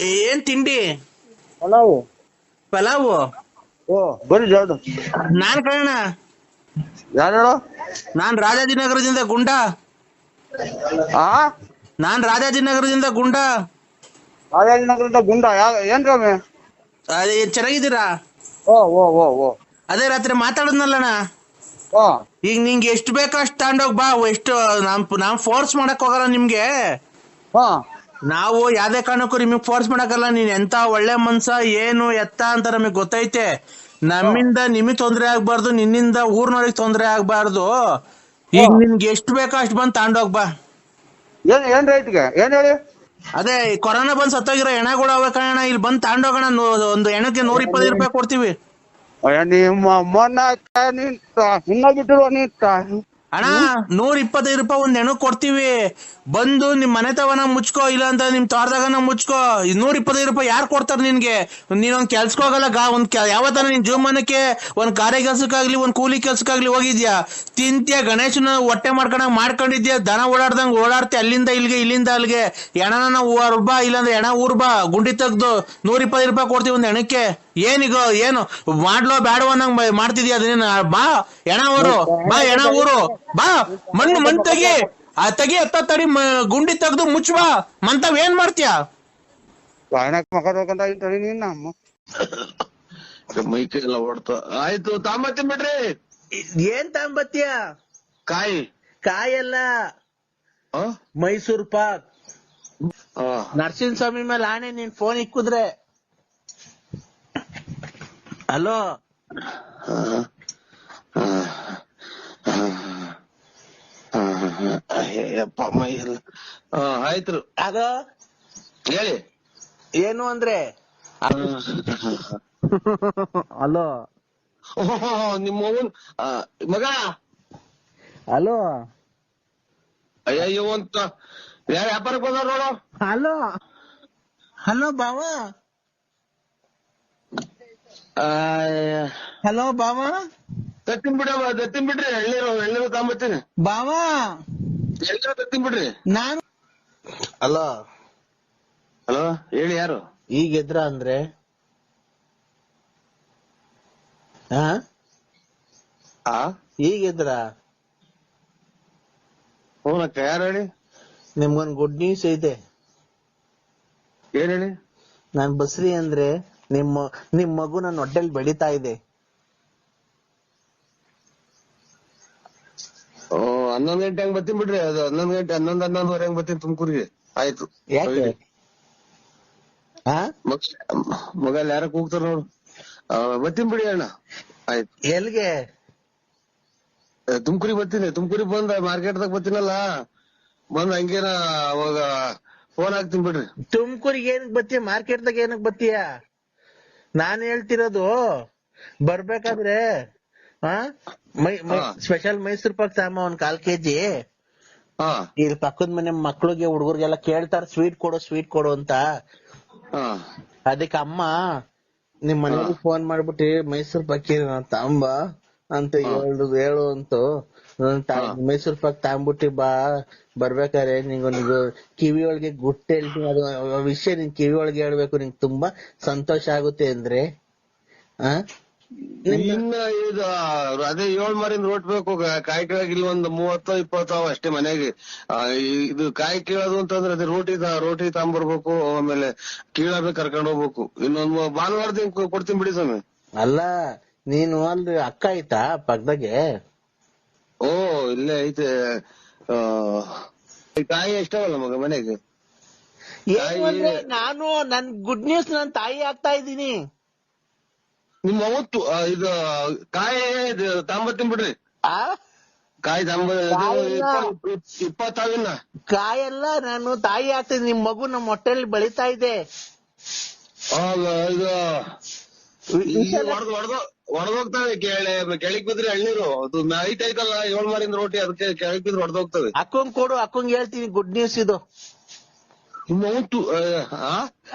ಏನ್ ತಿಂಡಿ? ಪಲಾವು. ಪಲಾವು? ಓ ಬರೀ ಜಾಡು. ನಾನ್ ಕಣ ಯಾರು ಹೇಳು? ನಾನ್ ರಾಜಾಜಿನಗರದಿಂದ ಗುಂಡ. ಆ? ನಾನ್ ರಾಜಾಜಿನಗರದಿಂದ ಗುಂಡ. ರಾಜಾಜಿನಗರದಿಂದ ಗುಂಡ. ಯಾ ಏನ್ ಅದೇ ಚೆನ್ನಾಗಿದ್ದೀರಾ? ಓ ಓ ಓ ಓ. ಅದೇ ರಾತ್ರಿ ಮಾತಾಡದ್ನಲ್ಲಣ್ಣ. ಓ. ಈಗ ನಿಂಗೆ ಎಷ್ಟು ಬೇಕೋ ಅಷ್ಟು ತಗೊಂಡೋಗ್ ಬಾ. ಎಷ್ಟು ನಾನ್ ನಾನ್ ಫೋರ್ಸ್ ಮಾಡಕ್ ಹೋಗಲ್ಲ ನಿಮ್ಗೆ. ಹಾ. ನಾವು ಯಾವ್ದೇ ಕಾರಣಕ್ಕೂ ನಿಮಗ್ ಫೋರ್ಸ್ ಮಾಡಕ್ಕಲ್ಲ ನೀನ್ ಎಂತ ಒಳ್ಳೆ ಮನ್ಸ ಏನು ಎತ್ತ ಅಂತ ನಮಗ್ ಗೊತ್ತೈತೆ. ನಮ್ಮಿಂದ ನಿಮಗ್ ತೊಂದ್ರೆ ಆಗ್ಬಾರ್ದು ನಿನ್ನಿಂದ ಊರ್ನವ್ರಿಗೆ ತೊಂದ್ರೆ ಆಗ್ಬಾರ್ದು. ಈಗ. ನಿನ್ಗೆ ಎಷ್ಟು ಬೇಕೋ ಅಷ್ಟು ಬಂದ್ ತಗೊಂಡೋಗ್ ಬಾ. ಏನ್ ಏನ್ ರೇಟ್ಗೆ ಏನ್ ಹೇಳಿ? ಅದೇ ಕೊರೋನಾ ಬಂದ್ ಸತ್ತೋಗಿರೋ ಹೆಣಗಳು ಅವೆ ಕಣ ಇಲ್ಲಿ ಬಂದ್ ತಗೊಂಡೋಗೋಣ ಒಂದು ಎಣಕ್ಕೆ ನೂರ ಇಪ್ಪತ್ತೈದು ರೂಪಾಯಿ ಕೊಡ್ತೀವಿ. ಅಯ್ಯ ನಿಮ್ಮ ಮೊನ್ನ ನೀನ್ ಬಿಟ್ಟಿರುವ ನೀನ್ ಅಣ್ಣ ನೂರ ಇಪ್ಪತ್ತೈದು ರೂಪಾಯಿ ಒಂದ್ ಹೆಣ್ಣು ಕೊಡ್ತೀವಿ. ಬಂದು ನಿಮ್ ಮನೆ ತವನ ಮುಚ್ಕೋ ಇಲ್ಲ ಅಂತ ನಿಮ್ ತೋಟದಾಗನ ಮುಚ್ಕೋ. ನೂರ ಇಪ್ಪತ್ತೈದು ರೂಪಾಯಿ ಯಾರು ಕೊಡ್ತಾರ ನಿನ್ಗೆ? ನೀನೊಂದ್ ಕೆಲ್ಸಕ್ಕೆ ಹೋಗಲ್ಲ ಗಾ ಒಂದ್ ಯಾವತ್ತಾನ ನಿನ್ ಜೀವಮಾನಕ್ಕೆ ಒಂದ್ ಕಾರ್ಯ ಕೆಲ್ಸಕ್ಕಾಗ್ಲಿ ಒಂದ್ ಕೂಲಿ ಕೆಲ್ಸಕ್ಕಾಗ್ಲಿ ಹೋಗಿದ್ಯಾ? ತಿಂತ್ಯ ಗಣೇಶನ ಹೊಟ್ಟೆ ಮಾಡ್ಕೊಂಡಂಗ್ ಮಾಡ್ಕೊಂಡಿದ್ಯಾ? ದನ ಓಡಾಡ್ದಂಗ್ ಓಡಾಡ್ತಿ ಅಲ್ಲಿಂದ ಇಲ್ಲಿಗೆ ಇಲ್ಲಿಂದ ಅಲ್ಲಿಗೆ. ಹೆಣನ ಬಾ ಇಲ್ಲಾಂದ್ರೆ ಹೆಣ ಊರ್ಬಾ ಗುಂಡಿ ತೆಗ್ದು ನೂರ ಇಪ್ಪತ್ತೈದು ರೂಪಾಯಿ ಕೊಡ್ತೀವಿ ಒಂದ್ ಹೆಣಕ್ಕೆ. ಏನೀಗ ಏನು ಮಾಡ್ಲೋ ಬೇಡವೋ ಅನ್ನಂಗ್ ಮಾಡ್ತಿದ್ಯ ಮಾಡ್ತಿದ್ಯಾ ಅದನ್ನ? ಬಾ ಎಣ ಊರು ಬಾ ಎಣ ಊರು ಬಾ ಮಣ್ಣು ಮಣ್ಣು ತೆಗಿ ಆ ತೆಗಿ ಹತ್ತ ತಡಿ ಮ- ಗುಂಡಿ ತೆಗ್ದು ಮುಚ್ಚ ಬಾ ಮಂತಾವ್ ಏನ್ ಮಾಡ್ತೀಯ? ಮಕ ತಗೊಂಡ ತಡಿ ನೀನ್ ನಮ್ಮ. ಮೈಕೈ ಎಲ್ಲ ಓಡ್ತ ಆಯ್ತು ತಾಂಬತ್ತೀನಿ ಬಿಡ್ರಿ. ಏನ್ ತಾಂಬತ್ಯ ಕಾಯಿ. ಕಾಯಲ್ಲ. ಆ? ಮೈಸೂರ್ ಪಾಕ್. ಆ. ನರಸಿಂಹ ಸ್ವಾಮಿ ಮೇಲೆ ಆಣೆ ನೀನ್ ಫೋನ್ ಇಕ್ಕುದ್ರೆ ಹಲೋ. ಅಯ್ಯಪ್ಪ ಮೈ ಆಯ್ತು ಅದು? ಹೇಳಿ. ಏನು ಅಂದ್ರೆ? ಹಲೋ. ನಿಮ್ಮ ಮಗ ಹಲೋ. ಅಯ್ಯೋ ಅಂತ. ಯಾರ ವ್ಯಾಪಾರಕ್ಕೆ ಬಂದಾರ ನೋಡು. ಹಲೋ. ಹಲೋ ಬಾವ. ಹಲೋ ಬಾವ? ತತ್ತಿನ್ ಬಿಡವ ತತ್ತಿನ್ ಬಿಡ್ರಿ ಎಳ್ನೀರು ಎಳ್ನೀರು ತಾಂಬತ್ತೀನಿ ಬಾವ? ಎಳ್ನೀರು ತತ್ತಿನ್ ಬಿಡ್ರಿ? ನಾನು ಹಲೋ ಹಲೋ ಹೇಳಿ ಯಾರು? ಈಗ ಎದ್ರ ಅಂದ್ರೆ? ಹಾ ಆ? ಈಗ ಎದ್ರ ಹ್ಞೂನಕ್ಕ ಯಾರು ಹೇಳಿ? ನಿಮ್ಗೊಂದ್ ಗುಡ್ ನ್ಯೂಸ್ ಐತೆ. ಏನ್ ಹೇಳಿ? ನಾನ್ ಬಸ್ರಿ ಅಂದ್ರೆ ನಿಮ್ಮ ನಿಮ್ ಮಗು ನನ್ನ ಹೊಟ್ಟೆಲ್ ಬೆಳಿತಾ ಇದೆ. ಓ ಹನ್ನೊಂದ್ ಗಂಟೆ ಹಂಗ್ ಬರ್ತೀನಿ ಬಿಡ್ರಿ. ಅದು ಹನ್ನೊಂದ್ ಗಂಟೆ ಹನ್ನೊಂದ್ ಹನ್ನೊಂದುವರೆ ಹಂಗ್ ಬರ್ತೀನಿ ತುಮಕೂರಿಗೆ. ಆಯ್ತು. ಮಗ್- ಯಾರ ಕೂಗ್ತಾರ ನೋಡು. ಬರ್ತೀನಿ ಬಿಡಿ ಅಣ್ಣ. ಆಯ್ತು. ಎಲ್ಗೆ? ತುಮಕೂರಿಗೆ ಬರ್ತೀನಿ. ತುಮಕೂರಿಗೆ ಬಂದ ಮಾರ್ಕೆಟ್ ದಾಗ ಬರ್ತೀನಲ್ಲ. ಬಂದ್ ಹಂಗೇನ ಅವಾಗ ಫೋನ್ ಹಾಕ್ತೀನಿ ಬಿಡ್ರಿ. ತುಮಕೂರಿಗೆ ಏನಕ್ ಬತ್ತೀಯ ಮಾರ್ಕೆಟ್ ದಾಗ ಏನಕ್ ಬತ್ತೀಯ ನಾನ್ ಹೇಳ್ತಿರೋದು ಬರ್ಬೇಕಾದ್ರೆ ಹಾ my my special Mysore pak ಸಾಮ ಒಂದ್ ಕಾಲ್ ಕೆಜಿ. ಆ ಇಲ್ಲಿ ಪಕ್ಕದ ಮನೆ ಮಕ್ಳಿಗೆ ಹುಡುಗರಿಗೆಲ್ಲ ಕೇಳ್ತಾರ ಸ್ವೀಟ್ ಕೊಡು ಸ್ವೀಟ್ ಕೊಡು ಅಂತ. ಅದಕ್ಕೆ ಅಮ್ಮ ನಿಮ್ ಮನೆಗೆ ಫೋನ್ ಮಾಡ್ಬಿಟ್ಟು ಮೈಸೂರ್ ಪಾಕ್ ತಾಂಬ. ಅಂತ ಹೇಳು ಹೇಳು ಅಂತು. ಮೈಸೂರ್ ಪಾಕ್ ತಾಂಬಿಟ್ಟು ಬಾ ಬರ್ಬೇಕಾರೆ ನಿಂಗೊಂದು ಕಿವಿಯೊಳಗೆ ಗುಟ್ಟು ಹೇಳ್ತೀನಿ. ಅದು ಆ ವಿಷಯ ನಿನ್ ಕಿವಿ ಒಳಗೆ ಹೇಳ್ಬೇಕು ನಿಂಗ್ ತುಂಬಾ ಸಂತೋಷ ಆಗುತ್ತೆ ಅಂದ್ರೆ. ಆ? ಇನ್ನ ಇದು ಅದೇ ಏಳ್ ಮಾರಿಂದ ರೋಟ್ ಬೇಕು ಕಾಯಿ ಕೀಳಕ್ ಇಲ್ಲಿ ಒಂದ್ ಮೂವತ್ತೋ ಇಪ್ಪತ್ತೋ ಅಷ್ಟೇ ಮನೆಗೆ. ಆ, ಇದು ಕಾಯಿ ಕೀಳೋದು ಅಂತಂದ್ರೆ ಅದೇ ರೋಟಿ ತ- ರೋಟಿ ತಗೊಂಬರ್ಬೇಕು ಆಮೇಲೆ ಕೀಳಬೇಕು ಕರ್ಕೊಂಡ್ ಹೋಗ್ಬೇಕು. ಇನ್ನೊಂದ್ ಭಾನುವಾರ ಭಾನುವಾರದ ಕೊಡ್ತೀನಿ ಬಿಡಿ ಸ್ವಾಮಿ. ಅಲ್ಲ ನೀನು ಅಲ್ಲಿ ಅಕ್ಕ ಐತಾ ಪಕ್ಕದಾಗೆ? ಓ ಇಲ್ಲೇ ಐತೆ. ಆ, ಈ ಕಾಯಿ ಎಷ್ಟಾವಲ್ಲ ಮಗ ಮನೆಗೆ? ಏನು ಅಂದ್ರೆ ನಾನು ನನ್ ಗುಡ್ ನ್ಯೂಸ್ ನನ್ ತಾಯಿ ಆಗ್ತಾ ಇದ್ದೀನಿ. ನಿಮ್ಮ ಅವತ್ತು ಆ, ಇದು ಕಾಯಿ ತಾಂಬತ್ತೀನಿ ಬಿಡ್ರಿ. ಆ? ಕಾಯಿ ತಾಂಬ ಕಾಯಿನ? ಇಪ್ಪತ್ತಾವಿನ ಕಾಯೆಲ್ಲ ನಾನು ತಾಯಿ ಆಗ್ತೀನಿ ನಿಮ್ ಮಗು ನಮ್ಮ ಹೊಟ್ಟೆಲಿ ಬೆಳಿತಾ ಇದೆ. ಇದು ಹೊಡೆದು ಹೊಡೆದು ಕೆಳೆ ಕೆಳಗ್ ಬಿದ್ರೆ ಎಳ್ನೀರು. ಅದು ನೈಟ್ ಐತಲ್ಲ ಏಳ್ ಮಾರಿಂದ ರೋಟಿ ಅದಕ್ಕೆ ಕೆಳಗ್ ಬಿದ್ರೆ ಹೊಡೆದೋಗ್ತದೆ ಅಕ್ಕಂಗ್ ಕೊಡು ಅಕ್ಕಂಗ್ ಹೇಳ್ತೀನಿ ಗುಡ್ ನ್ಯೂಸ್ ಇದು. ಮೌಂಟು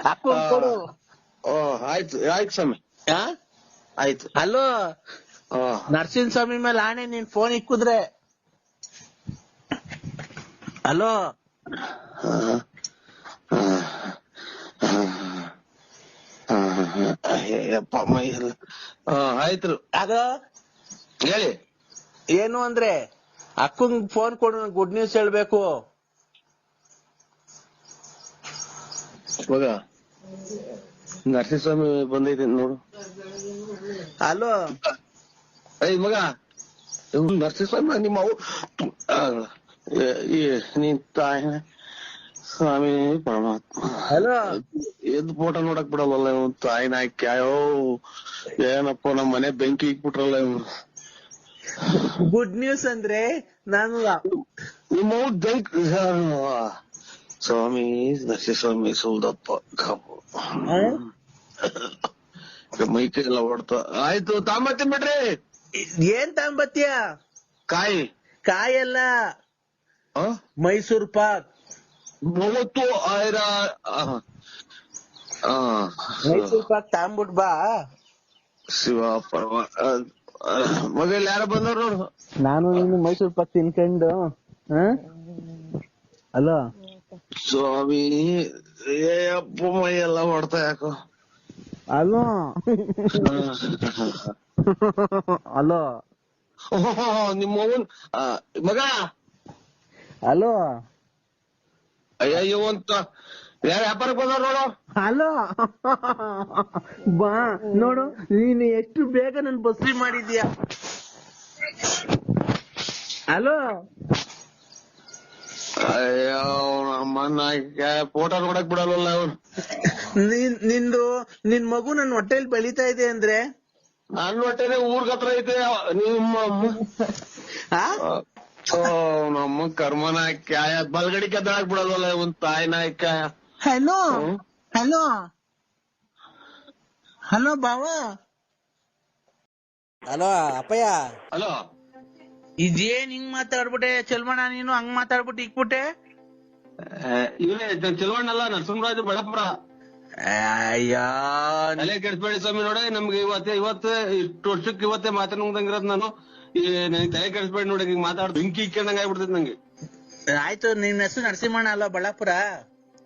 ಅಕ್ಕಂಗ್ ಕೊಡು. ಓ ಆಯ್ತು ಆಯ್ತು ಸ್ವಾಮಿ? ಆಯ್ತು. ಹಲೋ ಆ, ನರಸಿಂಹ ಸ್ವಾಮಿ ಮೇಲೆ ಆಣೆ ನೀನ್ ಫೋನ್ ಇಕ್ಕುದ್ರೆ. ಹಲೋ ಆ, ಆ, ಆ, ಮೈ ಆಯ್ತು ಆಗ ಹೇಳಿ. ಏನು ಅಂದ್ರೆ ಅಕ್ಕಂಗ್ ಫೋನ್ ಕೊಡು ಗುಡ್ ನ್ಯೂಸ್ ಹೇಳ್ಬೇಕು. ನರಸಿಂಹಸ್ವಾಮಿ ಬಂದೈತೆ ನೋಡು. ಅಲೋ. ಏಯ್ ಮಗ. ನರಸಿಂಹಸ್ವಾಮಿ ನಿಮ್ಮ ಅವು. ನೀನ್ ತಾಯಿ ಸ್ವಾಮಿ ಪರಮಾತ್ಮ ಹಲೋ. ಎದ್ ಫೋಟೋ ನೋಡಕ್ ಬಿಡಲ್ಲ ಇವ್ನು ತಾಯಿ ನಾಯ್ಕ ಅಯ್ಯೋ ಏನಪ್ಪ ನಮ್ ಮನೆ ಬೆಂಕಿ ಇಕ್ಬಿಟ್ರಲ್ಲ ಇವ್ನು. ಗುಡ್ ನ್ಯೂಸ್ ಅಂದ್ರೆ ನಾನು ನಿಮ್ಮ ಸ್ವಾಮಿ ಸ್ವಾಮಿ ನರಸಿಂಹಸ್ವಾಮಿ ಸೌದಪ್ಪ ಕಾಪು ಮೈಕ್ ಎಲ್ಲ ಹೊಡ್ತ ಆಯ್ತು ತಾಂಬತ್ತೀನಿ ಬಿಡ್ರಿ. ಏನ್ ತಾಂಬತ್ಯ? ಕಾಯಿ. ಕಾಯಲ್ಲ. ಆ? ಮೈಸೂರ್ ಪಾಕ್. ಮೂವತ್ತು ಆಯ್ರ ಆ. ಆ. ಮೈಸೂರ್ ಪಾಕ್ ತಗೊಂಬಿಟ್ ಬಾ. ಶಿವ ಪರಮ ಮಗಲ್ ಯಾರ ಬಂದವ್ರು ನೋಡು. ನಾನು ನೀನು ಮೈಸೂರ್ ಪಾಕ್ ತಿನ್ಕೊಂಡು ಅಲೋ? ಸ್ವಾಮಿ ಅಪ್ಪ ಮೈ ಎಲ್ಲ ಹೊಡ್ತಾ ಯಾಕೋ? ಅಲೋ? ಅಲೋ? ನಿಮ್ಮ ಮಗ? ಅಲೋ? ಅಯ್ಯಯ್ಯೋ ಅಂತ. ಯಾರ ವ್ಯಾಪಾರಕ್ಕೆ ಬಂದವ್ರು ನೋಡು. ಹಲೋ. ಬಾ ನೋಡು ನೀನು ಎಷ್ಟು ಬೇಗ ನನ್ ಬಸ್ರಿ ಮಾಡಿದ್ಯಾ? ಹಲೋ. ಅಯ್ಯೋ ನಮ್ಮನ್ನ ಫೋಟೋ ನೋಡಕ್ ಬಿಡಲ್ವಲ್ಲ ಅವ್ನು. ನಿನ್ ನಿಂದು ನಿನ್ ಮಗು ನನ್ ಹೊಟ್ಟೆಲ್ ಬೆಳಿತಾ ಇದೆ ಅಂದ್ರೆ? ನನ್ನ ಹೊಟ್ಟೆನೆ ಊರ್ಗತ್ರ ಐತೆ ನಿಮ್ಮ ಆ? ನಮ್ಮ ಕರ್ಮನ ನಾಯ್ಕ ಬಲ್ಗಡಿ ಕದ್ದಾಕ್ ಬಿಡೋದಲ್ಲ ಒಂದ್ ತಾಯಿ ನಾಯ್ಕ ಹಲೋ ಹಲೋ. ಹಲೋ ಬಾವ. ಹಲೋ ಅಪ್ಪಯ್ಯ. ಹಲೋ. ಇದೇನ್ ಹಿಂಗ್ ಮಾತಾಡ್ಬಿಟ್ಟೆ? ಚಲ್ಮಣ ನೀನು ಹಂಗ್ ಮಾತಾಡ್ಬಿಟ್ಟು ಇಕ್ಬಿಟ್ಟೆ? ಇವನೇ ಚೆಲುವಣ್ಣಲ್ಲ ನರಸಿಂಹರಾಜ ಬಡಪುರ. ಅಯ್ಯೋ. ತಲೆ ಕೆಡಿಸ್ಬೇಡಿ ಸ್ವಾಮಿ ನೋಡಿ ನಮ್ಗೆ ಇವತ್ತೇ ಇವತ್ತೇ ಇಷ್ಟು ವರ್ಷಕ್ಕೆ ಇವತ್ತೇ ಮಾತಾಡಂಗಿರೋದ್ ನಾನು. ಈ ನನಗೆ ತಲೆ ಕೆಡಿಸ್ಬೇಡಿ ನೋಡಿ ಹಿಂಗ್ ಮಾತಾಡ್ದು. ಬೆಂಕಿ ಇಕ್ಕೊಂಡಂಗ ಆಗ್ಬಿಡ್ತೈತಿ ನಂಗೆ. ಆಯ್ತು ನಿನ್ ಹೆಸರು ನರಸಿಂಹಣ್ಣ ಅಲ್ಲ ಬಳ್ಳಾಪುರ.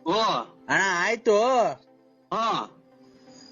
ಓ. ಅಣ್ಣ ಆಯ್ತು. ಹಾ.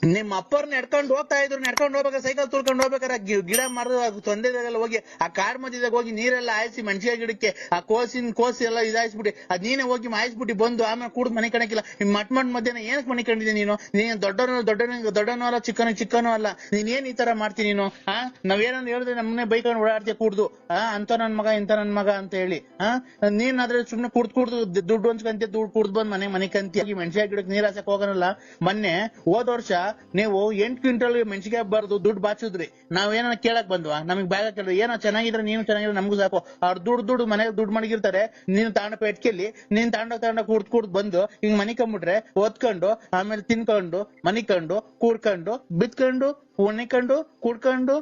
ನಿಮ್ ಅಪ್ಪರ್ ನಡ್ಕೊಂಡ್ ಹೋಗ್ತಾ ಇದ್ರು, ನಡ್ಕೊಂಡ್ ಹೋಗ್ಬೇಕಾದ್ರೆ ಸೈಕಲ್ ತುಳ್ಕೊಂಡ್ ಹೋಗ್ಬೇಕಾರೆ ಗಿಡ ಮರದ ತೊಂದರೆ ಹೋಗಿ ಆ ಕಾಡ್ ಮಧ್ಯದಾಗ ಹೋಗಿ ನೀರೆಲ್ಲ ಹಾಯಿಸಿ ಮನುಷ್ಯ ಗಿಡಕ್ಕೆ, ಆ ಕೋಸಿನ, ಕೋಸಿ ಎಲ್ಲ ಇದಾಯಿಸ್ಬಿಟ್ಟು, ಅದ್ ನೀನೇ ಹೋಗಿ ಮಾಯಿಸ್ಬಿಟ್ಟು ಬಂದು ಆಮೇಲೆ ಕೂಡ ಮನೆ ನಿಮ್ ಮಟ್ ಮಟ್ ಮಧ್ಯಾಹ್ನ ಏನಕ್ಕೆ ಮನೆ ಕಂಡಿದ್ದೆ ನೀನು? ನೀನ್ ದೊಡ್ಡವನು ದೊಡ್ಡನ ದೊಡ್ಡನೋ ಅಲ್ಲ ಚಿಕ್ಕನ ಚಿಕ್ಕನೂ ಅಲ್ಲ. ನೀನ್ ಏನ್ ಈ ತರ ಮಾಡ್ತೀನಿ ನೀನು? ಆ? ನಾವೇನಂದ್ರೆ ಹೇಳಿದ್ರೆ ನಮ್ಮನೆ ಬೈಕೊಂಡು ಓಡಾಡ್ತೀಯ ಕೂಡ್ದು. ಆ? ಅಂತ ನನ್ ಮಗ ಇಂತ ನನ್ ಮಗ ಅಂತ ಹೇಳಿ. ಆ? ನೀನ್ ಆದ್ರೆ ಸುಮ್ನೆ ಕುಡ್ದು ಕುಡ್ದು ದುಡ್ಡು ಹಂಚ್ಕಂತೀಯ, ದುಡ್ಡು ಕುಡ್ದು ಬಂದ್ ಮನೆ ಮನೆ ಕಂತಿ ಮೆಣಸಿನ ಗಿಡಕ್ಕೆ ನೀರ್ ಹಾಸಕ್ ಹೋಗನಲ್ಲ. ಮೊನ್ನೆ ಹೋದ ವರ್ಷ ನೀವು ಎಂಟ್ ಕ್ವಿಂಟಲ್ ಮೆಣಸಿಗೆ ಬರ್ದು ದುಡ್ಡು ಬಾಚಿದ್ರಿ. ನಾವೇನ ಕೇಳಕ್ ಬಂದ್ವಾ? ನಮಗ್ ಬ್ಯಾಗ ಕೇಳಿದ್ರೆ ಏನೋ ಚೆನ್ನಾಗಿದ್ರೆ ನೀನು ಚೆನ್ನಾಗಿದ್ರೆ ನಮಗೂ ಸಾಕು. ಅವ್ರು ದುಡ್ಡು ದುಡ್ಡು ಮನೆಗೆ ದುಡ್ಡು ಮಡಗಿರ್ತಾರೆ. ನೀನು ತಾಂಡ ಪೆಟ್ಕೆಲ್ಲಿ, ನೀನ್ ತಾಂಡ ತಾಂಡ ಕುಡ್ದು ಕೂಡ್ ಬಂದು ಹಿಂಗ್ ಮನಿಕೊಂಬಿಟ್ರೆ ಓದ್ಕೊಂಡು, ಆಮೇಲೆ ತಿನ್ಕೊಂಡು, ಮನಿಕೊಂಡು, ಕೂಡ್ಕೊಂಡು, ಬಿತ್ಕೊಂಡು, ಉಣಿಕೊಂಡು, ಕುಡ್ಕೊಂಡು,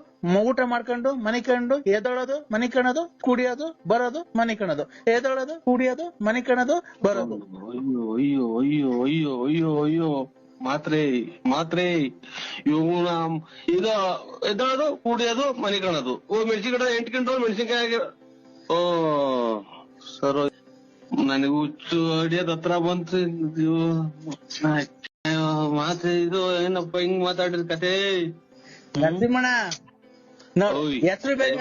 ಊಟ ಮಾಡ್ಕೊಂಡು, ಮನಿಕೊಂಡು ಎದೊಳೋದು ಮನಿಕಣದು, ಕುಡಿಯೋದು, ಬರೋದು, ಮನಿಕಣದು. ಎದೊಳೋದು ಕುಡಿಯೋದು, ಮನಿಕಣದು, ಬರೋದು. ಅಯ್ಯೋ ಅಯ್ಯೋ ಅಯ್ಯೋ ಅಯ್ಯೋ ಅಯ್ಯೋ ಅಯ್ಯೋ. ಮಾತ್ರೆ ಮಾತ್ರೆ ಇವನ ಇದು ಎದ್ದೋದು ಕುಡಿಯೋದು ಮನೆ ಕಾಣೋದು ಓ ಮೆಣಸಿನ ಎಂಟು ಗಂಟೆ ಮೆಣಸಿನ್ಕಾಯಿ ಓ ಸರ್ ನನಗೆ ಹುಚ್ಚು ಹಿಡಿಯೋದ್ ಹತ್ರ ಬಂತು. ಮಾತ್ರೆ ಇದು ಏನಪ್ಪ ಹಿಂಗ್ ಮಾತಾಡಿದ ಕತೆ ನರಸಿಂಹಣ್ಣ ಓಯ್. ಹೆಸರು ಬೇರೆ?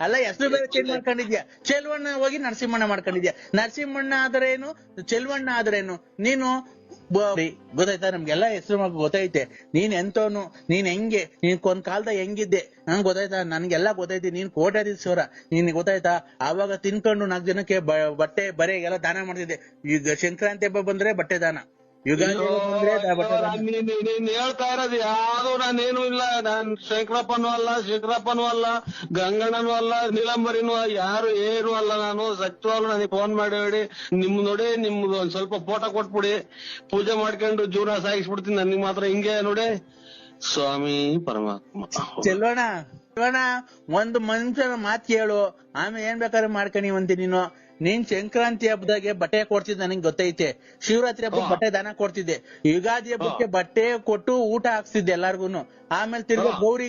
ಅಲ್ಲ ಹೆಸರು ಬೇರೆ ಚೇಂಜ್ ಮಾಡ್ಕೊಂಡಿದ್ಯಾ? ಚೆಲ್ವಣ್ಣ ಹೋಗಿ ನರಸಿಂಹಣ್ಣ ಮಾಡ್ಕೊಂಡಿದ್ಯಾ? ನರಸಿಂಹಣ್ಣ ಆದ್ರೇನು? ಚೆಲ್ವಣ್ಣ ಆದ್ರೇನು? ನೀನು ಗೊತ್ತಾಯ್ತಾ? ನಮ್ಗೆಲ್ಲ ಹೆಸರು ಮಗ ಗೊತ್ತೈತೆ. ನೀನ್ ಎಂತವನು ನೀನ್ ಹೆಂಗೆ, ನೀನ್ ಒಂದ್ ಕಾಲದ ಹೆಂಗಿದ್ದೆ? ಹಂಗ್ ಗೊತ್ತಾಯ್ತಾ? ನನ್ಗೆಲ್ಲ ಗೊತ್ತೈತಿ ನೀನ್ ಕೋಟ್ಯಾಧೀಶ್ವರ ನೀನ್ ಗೊತ್ತಾಯ್ತಾ? ಆವಾಗ ತಿನ್ಕೊಂಡು ನಾಲ್ಕು ಜನಕ್ಕೆ ಬಟ್ಟೆ, ಬರೆ ಬರೆಗೆಲ್ಲ ದಾನ ಮಾಡ್ತಿದ್ದೆ. ಈಗ ಸಂಕ್ರಾಂತಿ ಹಬ್ಬ ಬಂದ್ರೆ ಬಟ್ಟೆ ದಾನ. ನೀನ್ ಹೇಳ್ತಾ ಇರೋದು ಯಾವ್ದು ನಾನೇನು ಇಲ್ಲ. ನಾನ್ ಶಂಕರಪ್ಪನೂ ಅಲ್ಲ ಶಂಕರಪ್ಪನೂ ಅಲ್ಲ ಗಂಗಣ್ಣನೂ ಅಲ್ಲ ನೀಲಂಬರಿನೂ ಅಲ್ಲ, ಯಾರು ಏನು ಅಲ್ಲ ನಾನು. ಸತ್ಯವಾಗ್ಲು ನನಗೆ ಫೋನ್ ಮಾಡಿ ಹೇಳಿ ನಿಮ್ ನೋಡಿ ನಿಮ್ದು ಒಂದ್ ಸ್ವಲ್ಪ ಫೋಟೋ ಕೊಟ್ಬಿಡಿ. ಪೂಜೆ ಮಾಡ್ಕೊಂಡು ಜೀವನ ಸಾಗಿಸ್ಬಿಡ್ತೀನಿ ನನಗೆ ಮಾತ್ರ ಹಿಂಗೆ ನೋಡಿ. ಸ್ವಾಮಿ ಪರಮಾತ್ಮ. ಚೆಲ್ಲೋಣ ಚೆಲ್ವಣ ಒಂದು ಮನುಷ್ಯನ ಮಾತು ಕೇಳು. ಆಮೇಲೆ ಏನ್ ಬೇಕಾದ್ರೆ ಅಂತೀನಿ ನೀನು. ನೀನ್ ಸಂಕ್ರಾಂತಿ ಹಬ್ಬದಾಗೆ ಬಟ್ಟೆ ಕೊಡ್ತಿದ್ದೆ ನನಗೆ ಗೊತ್ತೈತೆ. ಶಿವರಾತ್ರಿ ಹಬ್ಬಕ್ಕೆ ಬಟ್ಟೆ ದಾನ ಕೊಡ್ತಿದ್ದೆ. ಯುಗಾದಿ ಹಬ್ಬಕ್ಕೆ ಬಟ್ಟೆ ಕೊಟ್ಟು ಊಟ ಹಾಕ್ಸ್ತಿದ್ದೆ ಎಲ್ಲಾರ್ಗುನು. ಆಮೇಲೆ ತಿರ್ಗಾ. ಗೌರಿ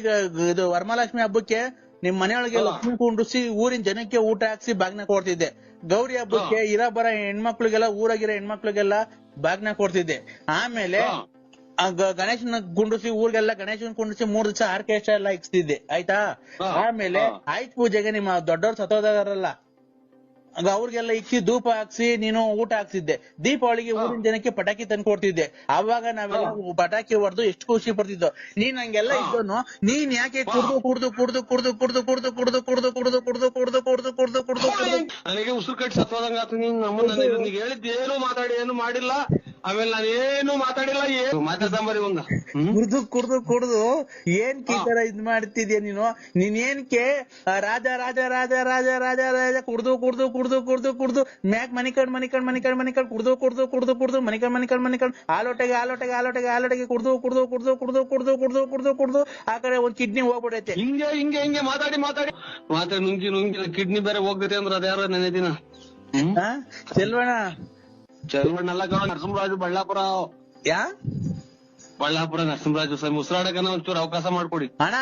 ಇದು ವರಮಹಾಲಕ್ಷ್ಮಿ ಹಬ್ಬಕ್ಕೆ ನಿಮ್ ಮನೆಯೊಳಗೆ. ಲಕ್ಷ್ಮಿ ಕುಂಡ್ರಿಸಿ ಊರಿನ ಜನಕ್ಕೆ ಊಟ ಹಾಕ್ಸಿ ಬಾಗ್ನ ಕೊಡ್ತಿದ್ದೆ. ಗೌರಿ ಹಬ್ಬಕ್ಕೆ ಇರ ಬರ ಹೆಣ್ಮಕ್ಳಿಗೆಲ್ಲ ಊರಾಗಿರೋ ಹೆಣ್ಮಕ್ಳಿಗೆಲ್ಲ ಬಾಗ್ನ ಕೊಡ್ತಿದ್ದೆ. ಆಮೇಲೆ. ಗಣೇಶನ ಕುಂಡ್ರಿಸಿ ಊರಿಗೆಲ್ಲ ಗಣೇಶನ ಕುಂಡ್ರಿಸಿ ಮೂರ್ ದಿವಸ ಆರ್ಕೆಸ್ಟ್ರಾ ಎಲ್ಲ ಇಕ್ಸ್ತಿದ್ದೆ. ಆಯ್ತಾ? ಆಮೇಲೆ ಆಯ್ತ್ ಪೂಜೆಗೆ ನಿಮ್ಮ ದೊಡ್ಡವ್ರು ಸತ್ತೋದಾರಲ್ಲ ಅವ್ರಿಗೆಲ್ಲ ಇಕ್ಕಿ ಧೂಪ ಹಾಕ್ಸಿ ನೀನು ಊಟ ಹಾಕ್ಸಿದ್ದೆ ದೀಪಾವಳಿಗೆ ಊರಿನ ಜನಕ್ಕೆ ಪಟಾಕಿ ತಂದು ಕೊಡ್ತಿದ್ದೆ ಅವಾಗ ನಾವೆಲ್ಲ ಪಟಾಕಿ ಹೊಡೆದು ಎಷ್ಟು ಖುಷಿ ಪಡ್ತಿದ್ದೋ ನೀನ್ ಹಂಗೆಲ್ಲ ಇದ್ದೋನು ನೀನ್ ಯಾಕೆ ಕುಡ್ದು ಕುಡ್ದು ಕುಡ್ದು ಕುಡ್ದು ಕುಡ್ದು ಕುಡ್ದು ಕುಡ್ದು ಕುಡ್ದು ಕುಡ್ದು ಕುಡ್ದು ಕುಡ್ದು ಕುಡ್ದು ಕುಡ್ದು ಕುಡ್ದು ಕುಡ್ದು ನನಗೆ ಉಸಿರು ಕಟ್ಟಿ ಸತ್ತೋದಂಗ ಆತು ನೀನ್ ನಮ್ಮ ಹೇಳಿದ್ದೇನು ಮಾತಾಡಿ ಏನು ಮಾಡಿಲ್ಲ ಆಮೇಲೆ ನಾನು ಏನು ಮಾತಾಡಿಲ್ಲ ಏನು ಮಾತಾಡ್ಸಂಬರಿ ಹ್ಮ್ ಕುಡ್ದು ಕುಡ್ದು ಕುಡ್ದು ಏನ್ ಈ ತರ ಇದ್ ಮಾಡ್ತಿದ್ಯಾ ನೀನು ನೀನ್ ಏನ್ಕೆ ರಾಜ ರಾಜ ರಾಜ ರಾಜ ರಾಜ ರಾಜ ಕುಡ್ದು ಕುಡ್ದು ಕುಡ್ದು ಕುಡ್ದು ಕುಡ್ದು ಮ್ಯಾಕ್ ಮನಿಕಂಡ್ ಮನಿಕಂಡ್ ಮನಿಕಂಡ್ ಮನಿಕಂಡ್ ಕುಡ್ದು ಕುಡ್ದು ಕುಡ್ದು ಕುಡ್ದು ಮನಿಕಂಡ್ ಮನಿಕಂಡ್ ಮನಿಕಂಡ್ ಆಲೋಟೆಗೆ ಆಲೋಟೆಗೆ ಆಲೋಟೆಗೆ ಆಲೋಟೆಗೆ ಕುಡ್ದು ಕುಡ್ದು ಕುಡ್ದು ಕುಡ್ದು ಕುಡ್ದು ಕುಡ್ದು ಕುಡ್ದು ಕುಡ್ದು ಆ ಕಡೆ ಒಂದ್ ಕಿಡ್ನಿ ಹೋಗ್ಬಿಡೈತೆ ಹಿಂಗೆ ಹಿಂಗೆ ಹಿಂಗೆ ಮಾತಾಡಿ ಮಾತಾಡಿ ಮಾತಾಡಿ ನುಂಗಿ ನುಂಗಿ ಕಿಡ್ನಿ ಬೇರೆ ಹೋಗ್ತೈತೆ ಅಂದ್ರೆ ಅದ್ಯಾರ ನೆನೆ ದಿನ ಚೆಲ್ವಣ చదువు నల్లగా నరసింహరాజు బళ్ళాపురావు యా ಬಳ್ಳಾಪುರ ನರಸಿಂಹರಾಜ ಸ್ವಾಮಿ ಉಸಿರಾಡಕನ ಒಂಚೂರು ಅವಕಾಶ ಮಾಡ್ಕೊಡಿ. ಅಣ್ಣ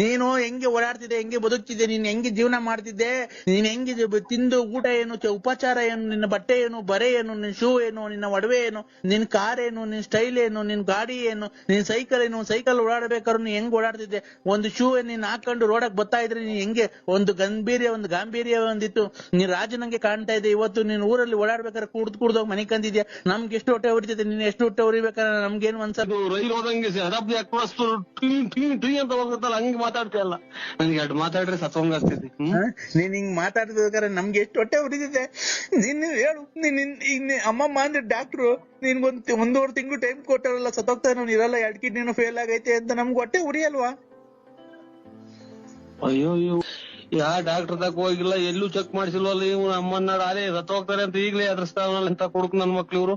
ನೀನು ಹೆಂಗೆ ಓಡಾಡ್ತಿದ್ದೆ ಹೆಂಗೆ ಬದುಕ್ತಿದ್ದೆ ನೀನ್ ಹೆಂಗೆ ಜೀವನ ಮಾಡ್ತಿದ್ದೆ ನೀನ್ ಹೆಂಗೆ ತಿಂದು ಊಟ ಏನು ಉಪಚಾರ ಏನು ನಿನ್ನ ಬಟ್ಟೆ ಏನು ಬರೆ ಏನು ನಿನ್ ಶೂ ಏನು ನಿನ್ನ ಒಡವೆ ಏನು ನಿನ್ ಕಾರ್ ಏನು ನಿನ್ ಸ್ಟೈಲ್ ಏನು ನಿನ್ ಗಾಡಿ ಏನು ನಿನ್ ಸೈಕಲ್ ಏನು ಸೈಕಲ್ ಓಡಾಡ್ಬೇಕಾದ್ರೆ ನೀನ್ ಹೆಂಗ್ ಓಡಾಡ್ತಿದ್ದೆ ಒಂದು ಶೂ ನೀನ್ ಹಾಕೊಂಡು ರೋಡಕ್ ಬರ್ತಾ ಇದ್ರೆ ನೀನ್ ಹೆಂಗೆ ಒಂದು ಗಂಭೀರ್ಯ ಒಂದು ಗಾಂಭೀರ್ಯ ಒಂದಿತ್ತು. ನೀನ್ ರಾಜನಂಗೆ ಕಾಣ್ತಾ ಇದೆ ಇವತ್ತು ನೀನ್ ಊರಲ್ಲಿ ಓಡಾಡ್ಬೇಕಾದ್ರೆ ಕುಡ್ದು ಕುಡ್ದೋಗ್ ಮನೆ ಕಂದಿದ್ಯಾ? ನಮ್ಗೆ ಎಷ್ಟು ಹೊಟ್ಟೆ ಹೊಡಿತಿದ್ದೆ ನೀನ್ ಎಷ್ಟು ಹೊಟ್ಟೆ ಹೊರಿಬೇಕಾದ್ರೆ ನಮ್ಗೇನು ಅದು ರೈಲು ಹೋದಂಗೆ ಅದಾಬ್ದಿ ಅಕ್ವಸ್ತು ಟೀ ಟೀ ಟೀ ಅಂತ ಹೋಗುತ್ತಲ್ಲ ಹಂಗೆ ಮಾತಾಡ್ತೀಯಲ್ಲ ನನ್ಗೆ ಎರಡು ಮಾತಾಡ್ರೆ ಸತ್ವಂಗ ಆಗ್ತೈತಿ? ನೀನ್ ಹಿಂಗ್ ಮಾತಾಡ್ಬೇಕಾದ್ರೆ ನಮ್ಗೆ ಎಷ್ಟು ಹೊಟ್ಟೆ ಹೊಡಿತಿದೆ ನಿನ್ ಹೇಳು ನೀನ್ ಇನ್ ಅಮ್ಮಮ್ಮ ಅಂದ್ರೆ ಡಾಕ್ಟ್ರು ನಿನ್ಗೊಂದ್ ಒಂದೂವರೆ ತಿಂಗಳು ಟೈಮ್ ಕೊಟ್ಟಾರಲ್ಲ ಸತ್ತೋಗ್ತಾ ನಾನು ಇರಲ್ಲ ಎರಡ್ ಕಿಡ್ನಿನೂ ಫೇಲ್ ಆಗೈತೆ ಅಂತ ನಮ್ಗೆ ಹೊಟ್ಟೆ ಉರಿಯಲ್ವಾ? ಅಯ್ಯೋ ಅಯ್ಯೋ. ಯಾ ಡಾಕ್ಟರ್ ತಕ ಹೋಗಿಲ್ಲ ಎಲ್ಲೂ ಚೆಕ್ ಮಾಡಿಸಿಲ್ವಲ್ಲ ಇವ್ ಅಮ್ಮನ್ನ ಅದೇ ಸತ್ತು ಹೋಗ್ತಾರೆ ಅಂತ ಈಗಲೇ ಅದ್ರಸ್ತಾವಲ್ಲ ಅಂತ ಕೊಡುಕ್ ನನ್ ಮಕ್ಳು ಇವ್ರು.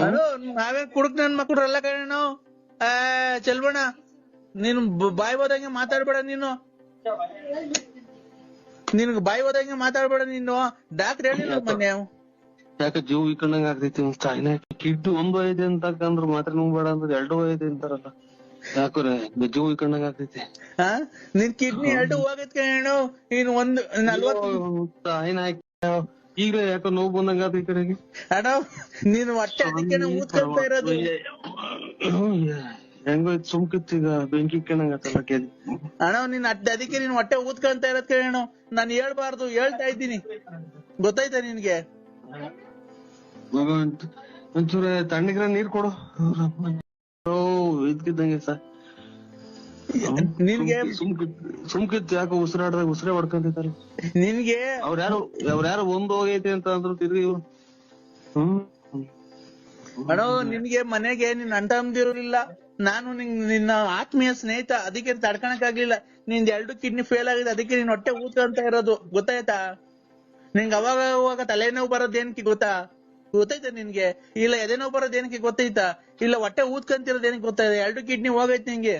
ಅಲೋ ನಾವೇ ಕುಡುಕ್ ನನ್ ಮಕ್ಳು ಎಲ್ಲ ಕಣ ಆ ಚಲ್ಬಣಾ ನೀನು ಬಾಯ್ ಹೋದಂಗೆ ಮಾತಾಡ್ಬೇಡ ನೀನು. ನಿನ್ಗೆ ಬಾಯ್ ಹೋದಂಗೆ ಮಾತಾಡ್ಬೇಡ ನೀನು. ಡಾಕ್ಟರ್ ಹೇಳಿಲ್ಲ ಮೊನ್ನೆ. ಯಾಕೆ ಜೀವ ಇಕ್ಕಂಡಂಗ ಆಗ್ತೈತಿ ಚಾಯ್ನಾ ಕಿಡ್ನಿ ಒಂದು ಐದು ಅಂತ ಅಂದ್ರ ಮಾತ್ರ ಬೇಡ ಅಂದ್ರೆ ಎರಡು ಐದು ಅಂತಾರಲ್ಲ. ಯಾಕ್ರೆ ಜೀವ ಇಕ್ಕಂಡಂಗ ಆಗ್ತೈತಿ? ನಿನ್ ಕಿಡ್ನಿ ಎರಡು ಹೋಗತ್ ಕಣು ಇನ್ ಒಂದು ನಲ್ವತ್ತು ಚಾಯ್ನಾ ಈಗಲೇ ಯಾಕೋ ನೋವು ಬಂದಂಗ ಈ ಕಡೆಗೆ? ಅಣ್ಣ ನೀನು ಹೊಟ್ಟೆ ಅದಕ್ಕೆ ಊದ್ಕೊಳ್ತಾ ಇರೋದು. ಹೆಂಗೋ ಸುಮ್ಕಿತ್ತು ಈಗ ಬೆಂಕಿ ಇಕ್ಕಂಡಂಗ ಆತಲ್ಲ ಕೇಳಿ. ಅಣ್ಣ ನೀನ್ ಅಡ್ಡ ಅದಕ್ಕೆ ನೀನ್ ಹೊಟ್ಟೆ ಊದ್ಕೊಂತ ಇರೋದ್ ಕೇಳೋಣ ನಾನು ಹೇಳ್ಬಾರ್ದು ಹೇಳ್ತಾ ಇದ್ದೀನಿ. ಗೊತ್ತಾಯ್ತಾ ನಿನ್ಗೆ? ಒಂಚೂರ ಒಂಚೂ- ಒಂಚೂರು ತಣ್ಣಗಿರ ನೀರ್ ಕೊಡು. ಓ ಇದ್ಕಿದ್ದಂಗೆ ಸರ್ ನಿನ್ಗೆ? ಸುಮ್ಕಿತ್ ಯಾಕೋ ಉಸಿರಾಡ್ದಾಗ ಉಸಿರೇ ಹೊಡ್ಕೊಂತಿದ್ದಾರೆ. ನಿನ್ಗೆ? ಅವ್ರ ಯಾರು ಅವ್ರ ಯಾರು ಒಂದ್ ಹೋಗೈತೆ ಅಂತ ಅಂದ್ರು ತಿರ್ಗಿ ಇವ್ರು. ಅಣ್ಣ ನಿನ್ಗೆ ಮನೆಗೆ ನಿನ್ ಅಂಟಂದಿರಲಿಲ್ಲ ನಾನು ನಿನ್ ನಿನ್ನ ಆತ್ಮೀಯ ಸ್ನೇಹಿತ ಅದಕ್ಕೆ ತಡ್ಕಣಕ್ ಆಗ್ಲಿಲ್ಲ ನಿಂದ್ ಎರಡು ಕಿಡ್ನಿ ಫೇಲ್ ಆಗಿದೆ ಅದಕ್ಕೆ ನೀನ್ ಹೊಟ್ಟೆ ಊದ್ಕೊಂತ ಇರೋದು. ಗೊತ್ತಾಯ್ತಾ? ನಿನ್ಗೆ ಅವಾಗ ಅವಾಗ ತಲೆನೋವು ಬರೋದ್ ಏನಕ್ಕೆ ಗೊತ್ತಾ? ಗೊತ್ತೈತಾ ನಿನ್ಗೆ? ಇಲ್ಲ ಎದೆನೋವು ಬರೋದ್ ಏನಕ್ಕೆ ಗೊತ್ತೈತಾ ಇಲ್ಲ ಹೊಟ್ಟೆ ಊದ್ಕೊಂತಿರೋದ್ ಏನಕ್ಕೆ ಗೊತ್ತಾಯ್ತಾ? ಎರಡು ಕಿಡ್ನಿ ಹೋಗೈತೆ ನಿಂಗೆ.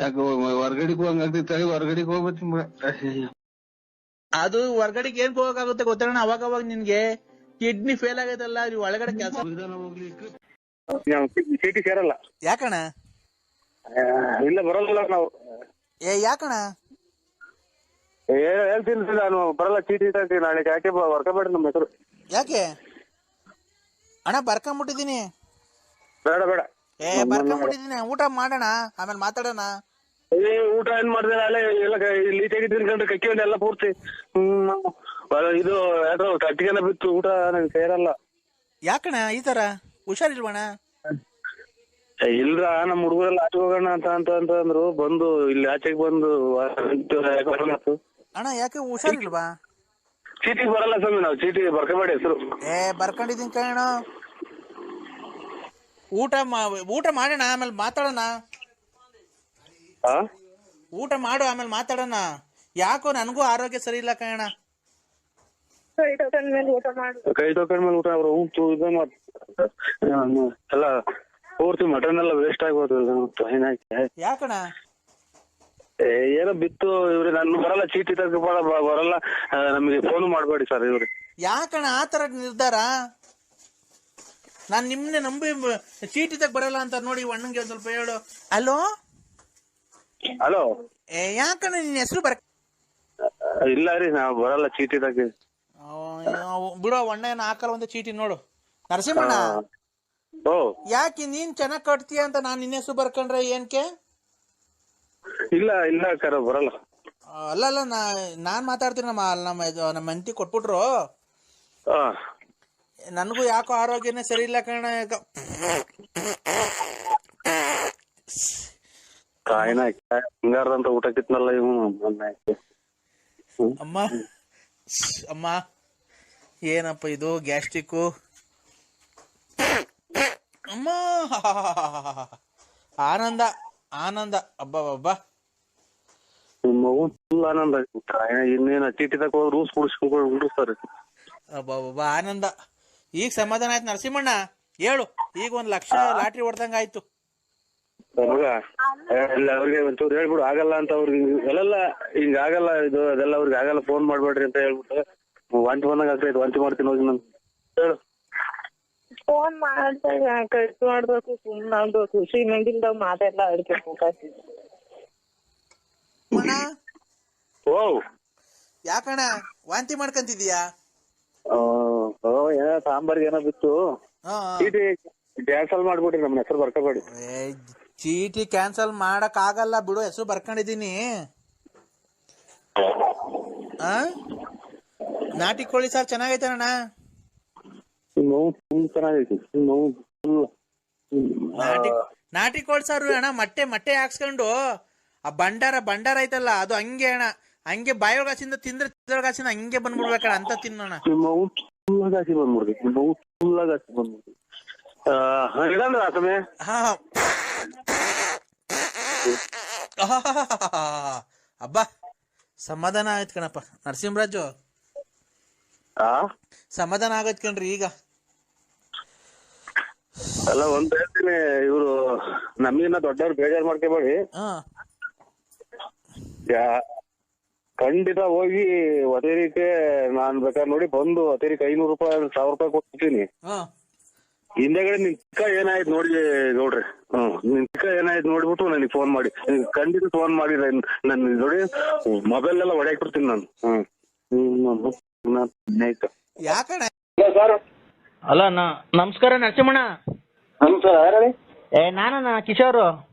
ಯಾಕೋ ಹೊರ್ಗಡೆಗೆ ಹೋಗಂಗಾಗ್ತೈತೆ ಹೊರ್ಗಡೆಗೆ ಹೋಗ್ಬೇಕು ಮಗ. ಅಯ್ಯಯ್ಯೋ. ಅದು ಹೊರ್ಗಡೆಗೆ ಏನ್ ಹೋಗಕ್ಕಾಗುತ್ತೆ ಗೊತ್ತಣ್ಣ ಅವಾಗ ಅವಾಗ ನಿನ್ಗೆ ಕಿಡ್ನಿ ಫೇಲ್ ಆಗೈತಲ್ಲ ನೀವು ಒಳಗಡೆ ಕೆಲಸ ಹೋಗ್ಲಿ. ಚೀಟಿ ಸೇರಲ್ಲ. ಯಾಕಣ ಆ, ಇಲ್ಲ ಬರಲ್ಲ ನಾವು. ಏ ಯಾಕಣ ಏ- ಹೇಳ್ತೀನಿ ನಾನು ಬರಲ್ಲ ಚೀಟಿ ತಗೊಂಡು ನಾಳೆ ಯಾಕೆ ಬರ್ಕೋಬೇಡ ನಮ್ಮ ಹೆಸರು. ಯಾಕೆ? ಅಣ್ಣ ಬರ್ಕೊಂಬಿಟ್ಟಿದೀನಿ ಬೇಡ ಬೇಡ. ಏ ಬರ್ಕೊಂಬಿಟ್ಟಿದೀನಿ ಊಟ ಮಾಡೋಣ ಆಮೇಲೆ ಮಾತಾಡೋಣ. ಏ ಊಟ ಏನ್ ಮಾಡಿದೆ ಅಲ್ಲೇ ಎಲ್ಲ ಲೀಟಾಗಿ ತಿನ್ಕೊಂಡು ಕಕ್ಕಿ ಎಲ್ಲ ಪೂರ್ತಿ. ಹ್ಮ್ ಇದು ಯಾಕೋ ಕಟ್ಟಿಗೆಲ್ಲ ಬಿತ್ತು ಊಟ ನಂಗೆ ಸೇರಲ್ಲ ಯಾಕಣ ಈ ತರ? ಹುಷಾರಿಲ್ವಣ ಇಲ್ರ ನಮ್ಮ ಹುಡುಗರೆಲ್ಲ ಆಚೆ ಹೋಗೋಣ ಅಂತ ಅಂತ ಅಂತ ಅಂದ್ರು. ಬಂದು ಇಲ್ಲಿ ಆಚೆಗೆ ಬಂದು. ಅಣ್ಣ ಯಾಕೆ ಹುಷಾರಿಲ್ವಾ? ಚೀಟಿ ಬರಲ್ಲ ಸ್ವಾಮಿ ನಾವು ಚೀಟಿ ಬರ್ಕೋಬೇಡಿ ಹೆಸರು. ಏ ಬರ್ಕೊಂಡಿದೀನಿ ಕಣ ಊಟ ಊಟ ಮಾಡೋಣ ಆಮೇಲೆ ಮಾತಾಡೋಣ. ಊಟ ಮಾಡು ಆಮೇಲೆ ಮಾತಾಡೋಣ. ಯಾಕೋ ನನಗೂ ಆರೋಗ್ಯ ಸರಿ ಇಲ್ಲ ಕಣ ಕೈ ತೊಕೊಂಡ್ ಮೇಲೆ ಊಟ ಅವ್ರು ಊಟ ಇದು ಮಾಡ್ ಎಲ್ಲ ಪೂರ್ತಿ ಮಟನ್ ಎಲ್ಲ ವೇಸ್ಟ್ ಆಗ್ಬೋದು ಏನಾಯ್ತು ಯಾಕಣ ಏ, ಏನೋ ಬಿತ್ತು ಇವ್ರಿ ನಾನು ಬರಲ್ಲ ಚೀಟಿ ತಗ ಬರಲ್ಲ. ನಮಗೆ ಫೋನ್ ಮಾಡಬೇಡಿ ಸರ್ ಇವ್ರಿ. ಯಾಕಣ ಆ ತರ ನಿರ್ಧಾರ? ನಾನು ನಿಮ್ನೆ ನಂಬಿ ಚೀಟಿ ತಗ ಬರಲ್ಲ ಅಂತ ನೋಡಿ ಅಣ್ಣಂಗೆ ಒಂದ್ ಸ್ವಲ್ಪ ಹೇಳು. ಅಲೋ? ಹಲೋ ಏ ಯಾಕಣ ನಿನ್ನ ಹೆಸರು ಬರ ಇಲ್ಲ ರೀ ನಾವ್ ಬರಲ್ಲ ಚೀಟಿ ತಗಿ ಬಿಡೋ ಒಣ್ಣ ಏನ್ ಹಾಕಲ್ಲ ಒಂದು ಚೀಟಿ ನೋಡು. ನರಸಿಂಹಣ್ಣ? ಓ. ಯಾಕೆ ನೀನ್ ಚೆನ್ನಾಗ್ ಕಟ್ತೀಯ ಅಂತ ನಾನ್ ನಿನ್ನ ಹೆಸರು ಬರ್ಕೊಂಡ್ರೆ ಏನ್ಕೆ? ಇಲ್ಲ ಇಲ್ಲ ಕರ ಬರಲ್ಲ. ಆ, ಅಲ್ಲ ಅಲ್ಲ ನಾ ನಾನ್ ಮಾತಾಡ್ತೀನಿ ನಮ್ಮ ನಮ್ಮ ಇದು- ನಮ್ಮ ಹೆಂಡತಿ ಕೊಟ್ಬಿಟ್ರು. ಹಾ. ನನಗೂ ಯಾಕೋ ಆರೋಗ್ಯನೇ ಸರಿ ಇಲ್ಲ ಕಣ ಕಾಯಿನ ಹಿಂಗಾರದಂತ ಊಟ ಕಿತ್ನಲ್ಲ ಇವನು. ಅಮ್ಮ ಅಮ್ಮ ಏನಪ್ಪ ಇದು ಗ್ಯಾಸ್ಟ್ರಿಕ್ ಅಮ್ಮ ಆನಂದ ಆನಂದ. ಅಬ್ಬಾ ಅಬ್ಬ. ನಿಮ್ಮ ಮಗು ಫುಲ್ ಆನಂದ. ಕಾಯಿನ ಇನ್ನೇನ ಚೀಟಿ ತಕ ಹೋಗಿ ರೂಲ್ಸ್ ಕುಡಿಸ್ಕೊಂಡು ಉಂಡಿಸ್ತಾರೆ ಅಬ್ಬಾ ಆನಂದ. ಈಗ ಸಮಾಧಾನ ಆಯ್ತು ನರಸಿಂಹಣ್ಣ. ಹೇಳು ಈಗ ಒಂದ್ ಲಕ್ಷ ಲಾಟ್ರಿ ಹೊಡ್ದಂಗ ಆಯ್ತು ಮಗ. ಎಲ್ಲ ಅವ್ರಿಗೆ ಒಂಚೂರು ಹೇಳ್ಬಿಡು ಆಗಲ್ಲ ಅಂತ ಅವ್ರಿಗೆ ಎಲ್ಲೆಲ್ಲ ಹಿಂಗ ಆಗಲ್ಲ ಇದು ಅದೆಲ್ಲ ಅವ್ರಿಗೆ ಆಗಲ್ಲ ಫೋನ್ ಮಾಡ್ಬೇಡ್ರಿ ಅಂತ ಹೇಳ್ಬಿಟ್ಟು ವಾಂತಿ ಬಂದಂಗ ಆಗ್ತೈತೆ ವಾಂತಿ ಮಾಡ್ತೀನಿ ಹೋಗಿ ನಾನು. ಹೇಳು. ಫೋನ್ ಮಾಡ್ದಾಗ ಕಟ್ ಮಾಡ್ಬೇಕು ಸುಮ್ನೆ ಖುಷಿ ಶ್ರೀಮಂತಿಲ್ದ ಮಾತೆಲ್ಲ ಆಡ್ಬೇಕು ಓ. ಯಾಕಣ್ಣ ವಾಂತಿ ಮಾಡ್ಕಂತಿದ್ಯಾ ಏನೋ ಸಾಂಬಾರ್ಗೆ ಏನೋ ಬಿತ್ತು. ಹಾ ಅಲ್ಲಿ ಮಾಡ್ಬಿಟ್ರಿ ಮಾಡ್ಬಿಡ್ರಿ ನಮ್ಮ ಹೆಸರು ಬರ್ಕೋಬೇಡಿ. ಏ, ಚೀಟಿ ಕ್ಯಾನ್ಸಲ್ ಮಾಡಕ್ ಆಗಲ್ಲ ಬಿಡು ಹೆಸರು ಬರ್ಕೊಂಡಿದೀನಿ ಆ? ನಾಟಿ ಕೋಳಿ ಸಾರ್ ಚೆನ್ನಾಗೈತೆ ಅಣ್ಣ. ನೋವು ಫುಲ್ ಚೆನ್ನಾಗೈತಿ ನೋವು ಫುಲ್. ನಾಟಿ ನಾಟಿ ಕೋಳಿ ಸಾರು ಅಣ್ಣ ಮೊಟ್ಟೆ ಮೊಟ್ಟೆ ಹಾಕ್ಸ್ಕೊಂಡು ಆ ಬಂಡಾರ ಬಂಡಾರ ಐತಲ್ಲ ಅದು ಹಂಗೆ ಅಣ್ಣ ಹಂಗೆ ಬಾಯೊಳಗಾಸಿಂದ ತಿಂದ್ರೆ ತಿಂದ್ರಗಾಸಿಂದ ಹಂಗೆ ಬಂದ್ಬಿಡ್ಬೇಕಣ್ಣ ಅಂತ ತಿನ್ನೋಣ ಸಮಯ ಹಾ. ಅಬ್ಬ ಸಮಾಧಾನ ಆಯ್ತು ಕಣಪ್ಪ. ನರಸಿಂಹರಾಜು. ಆ? ಸಮಾಧಾನ ಆಗತ್ ಕಣ್ರಿ ಈಗ. ಅಲ್ಲ ಒಂದ್ ಹೇಳ್ತೀನಿ ಇವ್ರು ನಮಗಿನ್ನ ದೊಡ್ಡವ್ರು ಬೇಜಾರ್ ಮಾಡ್ಕೋಬೇಡಿ. ಖಂಡಿತ ಹೋಗಿ ಒತೇರಿಕೆ ನಾನ್ ಬೇಕಾದ್ರೆ ನೋಡಿ ಬಂದು ರೀತಿ ಐನೂರು ರೂಪಾಯಿ ಸಾವಿರ ರೂಪಾಯಿ ಕೊಡ್ತೀನಿ. ಹಿಂದೆಗಡೆ ನಿನ್ ಚಿಕ್ಕ ಏನಾಯ್ತು ನೋಡಿ ನೋಡ್ರಿ. ಹ್ಮ್. ನಿನ್ ಚಿಕ್ಕ ಏನಾಯ್ತು ನೋಡ್ಬಿಟ್ಟು ನನಗೆ ಫೋನ್ ಮಾಡಿ. ಖಂಡಿತ ಫೋನ್ ಮಾಡಿ ನನ್ ನೋಡಿ ಮೊಬೈಲ್ ಎಲ್ಲ ಒಡೆ ಕೊಡ್ತೀನಿ ನಾನು. ಹ್ಮ್. ಸರ್. ಅಲ್ಲ ನಮಸ್ಕಾರ ನರಸಿಂಹಣ್ಣ. ನಮಸ್ಕಾರ ಏ ನಾನಣ್ಣ ಕಿಶೋರ್.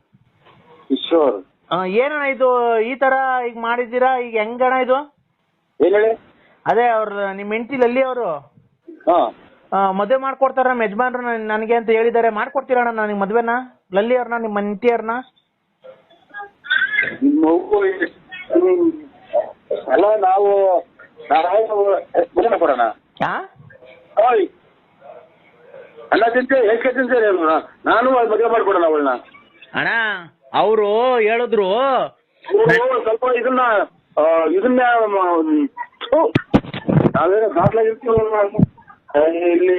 ಕಿಶೋರ್. ಏನಣ್ಣ ಇದು ಈ ತರ ಈಗ ಮಾಡಿದ್ದೀರಾ? ಈಗ ಹೆಂಗಣ್ಣ ಇದು? ಏನ್ ಹೇಳಿ? ಅದೇ ಅವ್ರ ನಿಮ್ ಹೆಂಡತಿ ಲಲ್ಲಿ ಅವರು. ಹಾ. ಮದುವೆ ಮಾಡ್ಕೊಡ್ತಾರ ನಮ್ಮ ಯಜಮಾನ್ರು ನನ್- ನನಗೆ ಅಂತ ಹೇಳಿದ್ದಾರೆ. ಮಾಡ್ಕೊಡ್ತೀರಣ್ಣ ನನಗೆ ಮದುವೆನ? ಲಲ್ಲಿ ಅವ್ರನ್ನ ನಿಮ್ಮ ಅಂಟಿಯರ್ನ ಅಲ್ಲ ನಾವು ಮದುವೆ ಕೊಡೋಣ? ಅಣ್ಣ ತಿಂತೆ ಎಷ್ಟು ತಿಂತೀರಿ ನಾನು ಮದುವೆ ಮಾಡ್ಕೊಡೋಣ ಅವಳನ್ನ. ಅಣ್ಣ ಅವರು ಹೇಳಿದ್ರು. ಸ್ವಲ್ಪ ಇದನ್ನ ಇದನ್ನ ನಾವೇನೋ ದಾಖಲಾಗಿರ್ತೀವಲ್ಲ ಆ, ಇಲ್ಲಿ